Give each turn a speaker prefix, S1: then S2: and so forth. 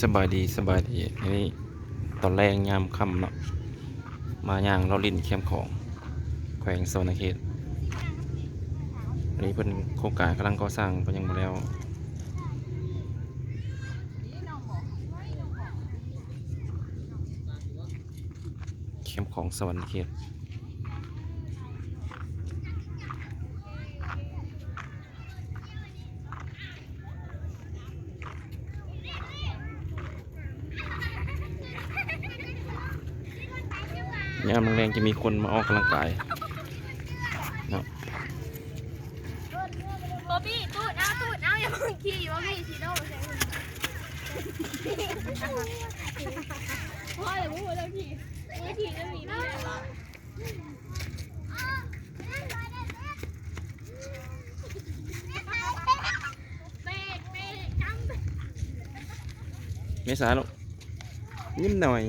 S1: สบายดีสบายดีอันนี้ตอนแรงยามค่ำเนาะมาย่างเราลินเข้มของ แขวงโซนเขตอันนี้เป็นโครงการกำลังก่อสร้างไปยังหมดแล้วเข้มของสวรรค์เขต ยามแรงๆจะมีคนมาออกกำลังกายเนาะ
S2: บอบบี้ตูดเอาตูดเอาอย่าเพิ่งขี่บอบบี้ชีโน่ใช่ไหมพ่อเลยพูดแล้วขี่ไม่ขี่จะมีไม่ได้หรอเบรกเบรกจำ
S1: เมษาลูกยิ้มหน่อย